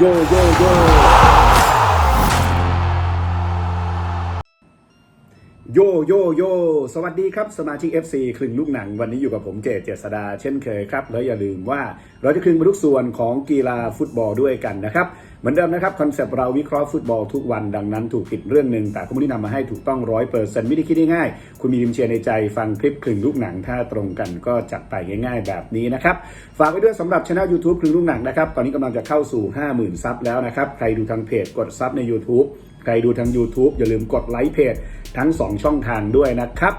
โยโโยโยโย สวัสดีครับ สมาชิก FC คลึงลูกหนัง วันนี้อยู่กับผมเจเจษดาเช่นเคยครับ แล้วอย่าลืมว่าเราจะคลึงมาทุกส่วนของกีฬาฟุตบอลด้วยกันนะครับเหมือนเดิมนะครับคอนเซปต์เราวิเคราะห์ฟุตบอลทุกวันดังนั้นถูกผิดเรื่องหนึ่งแต่ก็ไม่ได้นำมาให้ถูกต้องร้อยเปอร์เซ็นต์ไม่ได้คิดง่ายๆคุณมีทีมเชียร์ในใจฟังคลิปคลึงลูกหนังถ้าตรงกันก็จัดไปง่าย ๆ แบบนี้นะครับฝากไว้ด้วยสำหรับช anel YouTube คลึงลูกหนังนะครับตอนนี้กำลังจะเข้าสู่ 50,000ซับแล้วนะครับใครดูทางเพจกดซับใน YouTube ใครดูทาง YouTube อย่าลืมกดไลค์เพจทั้ง 2 ช่องทางด้วยนะครับ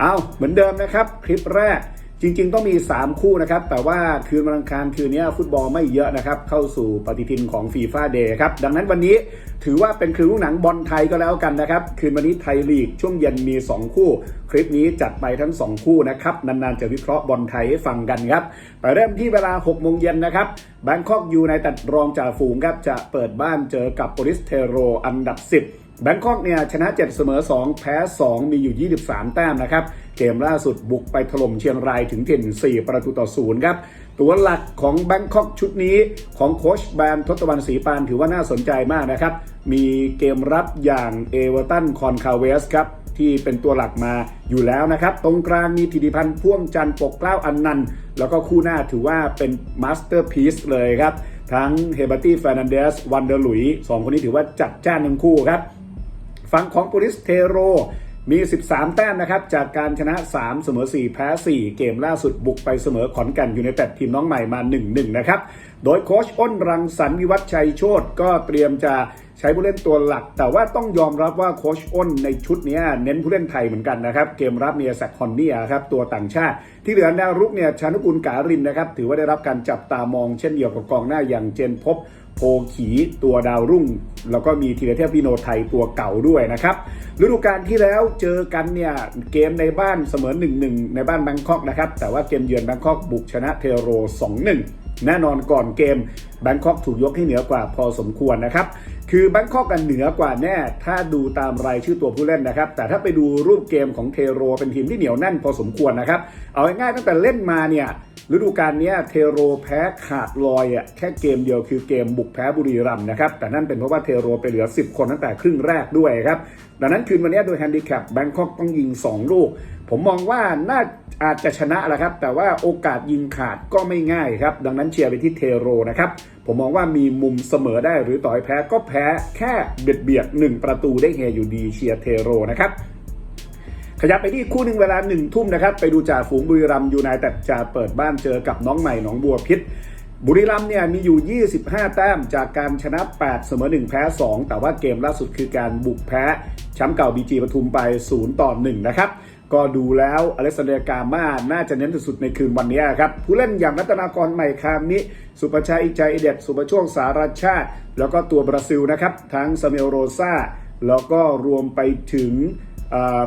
เอาเหมือนเดิมนะครับ คลิปแรก จริงๆ ต้องมี 3 คู่นะครับ แต่ว่าคืนวันอังคารคืนนี้ฟุตบอลไม่เยอะนะครับ เข้าสู่ปฏิทินของฟีฟ่าเดย์ครับ ดังนั้นวันนี้ถือว่าเป็นคืนลูกหนังบอลไทยก็แล้วกันนะครับ คืนวันนี้ไทยลีกช่วงเย็นมี 2 คู่ คลิปนี้จัดไปทั้ง 2 คู่นะครับ นานๆ จะวิเคราะห์บอลไทยให้ฟังกันครับไปเริ่มที่เวลา6โมงเย็นนะครับแบงคอกยูไนเต็ดรองจ่าฝูงครับจะเปิดบ้านเจอกับโปลิสเทโรอันดับ 10 แบงคอกเนี่ยชนะ 7 เสมอ 2 แพ้ 2 มีอยู่ 23 แต้มนะครับ เกมล่าสุดบุกไปถล่มเชียงรายถึงถิ่น 4 ประตูต่อศูนย์ครับ ตัวหลักของแบงคอกชุดนี้ของโคชแบนทศตวรรณศรีปานถือว่าน่าสนใจมากนะครับ มีเกมรับอย่างเอเวอร์ตันคอนคาเวสครับที่เป็นตัวหลักมาอยู่แล้วนะครับ ตรงกลางมีธิติพันธ์พ่วงจันทร์ปกเกล้าอันนันแล้วก็คู่หน้าถือว่าเป็นมาสเตอร์พีซเลยครับ ทั้งเฮเบอร์ตี้เฟร์นันเดสวันเดอร์ลุยสองคนนี้ถือว่าจัดจ้านทั้งคู่ครับ ฝั่งของปุริสเทโรมี 13 แต้มนะครับ จากการชนะ 3 เสมอ 4 แพ้ 4 เกมล่าสุดบุกไปเสมอขอนแก่นอยู่ในแต่ทีมน้องใหม่มา 1-1 นะครับ โดยโค้ชอ้นรังสรรค์วิวัฒชัยโชตก็เตรียมจะ ใช้ผู้เล่นตัวหลัก แต่ว่าต้องยอมรับว่าโคชอ้นในชุดนี้เน้นผู้เล่นไทยเหมือนกันนะครับ เกมรับเมียแซคคอนเนียครับตัวต่างชาติ ที่เหลือแนวรุกเนี่ยชานุกุลการินนะครับ ถือว่าได้รับการจับตามองเช่นเดียวกับกองหน้าอย่างเจนพบโพขีตัวดาวรุ่ง แล้วก็มีธีรเทพพิโนไทยตัวเก่าด้วยนะครับฤดูกาลที่แล้วเจอกันเนี่ยเกมในบ้านเสมอ1-1ในบ้านแบงคอกนะครับแต่ว่าเกมเยือนแบงคอกบุกชนะเทโร 2-1 แน่นอนก่อนเกมแบงคอกถูกยกให้เหนือกว่าพอสมควรนะครับ คือแบงคอกกันเหนือกว่าแน่ ถ้าดูตามรายชื่อตัวผู้เล่นนะครับ แต่ถ้าไปดูรูปเกมของเทโรเป็นทีมที่เหนียวแน่นพอสมควรนะครับ เอาง่ายๆตั้งแต่เล่นมาเนี่ย ฤดูกาลนี้เทโรแพ้ขาดลอยอะแค่เกมเดียวคือเกมบุกแพ้บุรีรัมย์นะครับ แต่นั่นเป็นเพราะว่าเทโรไปเหลือ 10 คนตั้งแต่ครึ่งแรกด้วยครับ ดังนั้นคืนวันนี้โดยแฮนดิแคปแบงคอกต้องยิง 2 ลูก ผมมองว่าน่าอาจจะชนะแหละครับ แต่ว่าโอกาสยิงขาดก็ไม่ง่ายครับ ดังนั้นเชียร์ไปที่เทโรนะครับ ผมมองว่ามีมุมเสมอได้หรือต่อยแพ้ก็แพ้แค่เบียดเบียดหนึ่งประตูได้เฮอยู่ดีเชียร์เทโรนะครับ ขยับไปที่คู่หนึ่งเวลาหนึ่งทุ่มนะครับ ไปดูจ่าฝูงบุรีรัมยูไนเต็ดจะเปิดบ้านเจอกับน้องใหม่หนองบัวพิษบุรีรัมเนี่ยมีอยู่ 25 แต้มจากการชนะ 8 เสมอ 1 แพ้ 2 แต่ว่าเกมล่าสุดคือการบุกแพ้แชมป์เก่าบีจีปทุมไป 0 ต่อ 1 นะครับ ก็ดูแล้วอเล็กซานเดรกามาน่าจะเน้นสุดในคืนวันนี้ครับ ผู้เล่นอย่างรัตนากรใหม่คามิสุประชัยใจเด็ด สุประช่วงสารชาติ แล้วก็ตัวบราซิลนะครับ ทั้งซาเมลโรซาแล้วก็รวมไปถึง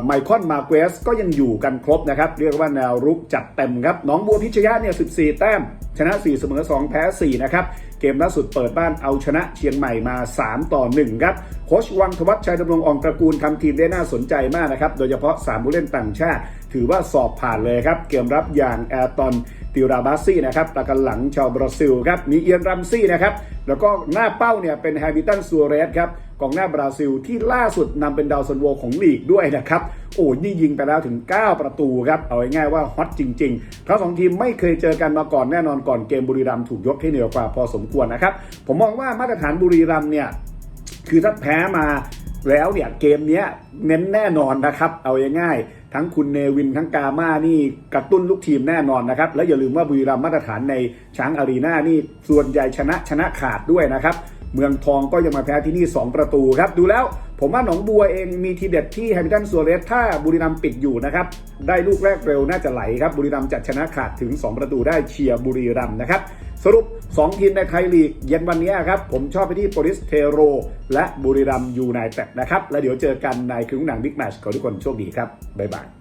ไมคอนมาเกสก็ยังอยู่กันครบนะครับ เรียกว่าแนวรุกจัดเต็มครับน้องบัวพิชยะเนี่ย 14 แต้ม ชนะ 4 เสมอ 2 แพ้ 4 นะครับ เกมล่าสุดเปิดบ้านเอาชนะเชียงใหม่มา 3 ต่อ 1 ครับ โคชวังทวัชชัยดำรงอองตระกูลทำทีมได้น่าสนใจมากนะครับ โดยเฉพาะ 3 ผู้เล่นต่างชาติ ถือว่าสอบผ่านเลยครับ เกมรับอย่างแอร์ตอนติราบาซี่นะครับตะกันหลังชาวบราซิลครับ มีเอียนรัมซี่นะครับ แล้วก็หน้าเป้าเนี่ยเป็นแฮมิลตันซัวเรสครับกองหน้าบราซิลที่ล่าสุดนำเป็นดาวซันโวของลีกด้วยนะครับ โอ้นี่ยิงไปแล้วถึง 9 ประตูครับ เอาง่ายๆว่าฮอตจริงๆ ทั้งสองทีมไม่เคยเจอกันมาก่อนแน่นอนก่อนเกมบุรีรัมย์ถูกยกให้เหนือกว่าพอสมควรนะครับ ผมมองว่ามาตรฐานบุรีรัมย์เนี่ยคือถ้าแพ้มา แล้วเนี่ยเกมเนี้ยเน้นแน่นอนนะครับ เอาง่ายๆทั้งคุณเนวินทั้งกาม่านี่กระตุ้นลูกทีมแน่นอนนะครับ แล้วอย่าลืมว่าบุรีรัมย์มาตรฐานในช้างอารีนานี่ส่วนใหญ่ชนะชนะขาดด้วยนะครับ เมืองทองก็ยังมาแพ้ที่นี่ 2 ประตูครับ ดูแล้วผมว่าหนองบัวเองมีทีเด็ดที่แฮมิลตันซัวเรสถ้าบุรีรัมย์ปิดอยู่นะครับ ได้ลูกแรกเร็วน่าจะไหลครับบุรีรัมย์จะชนะขาดถึง 2 ประตูได้เชียร์บุรีรัมย์นะครับ สรุป 2 ทีมในไทยลีก เย็นวันนี้ครับ ผมชอบไปที่โปลิสเทโร และบุรีรัมยูไนเต็ดนะครับ แล้วเดี๋ยวเจอกันในคืนหนังบิ๊กแมชขอทุกคนโชคดีครับ บ๊ายบาย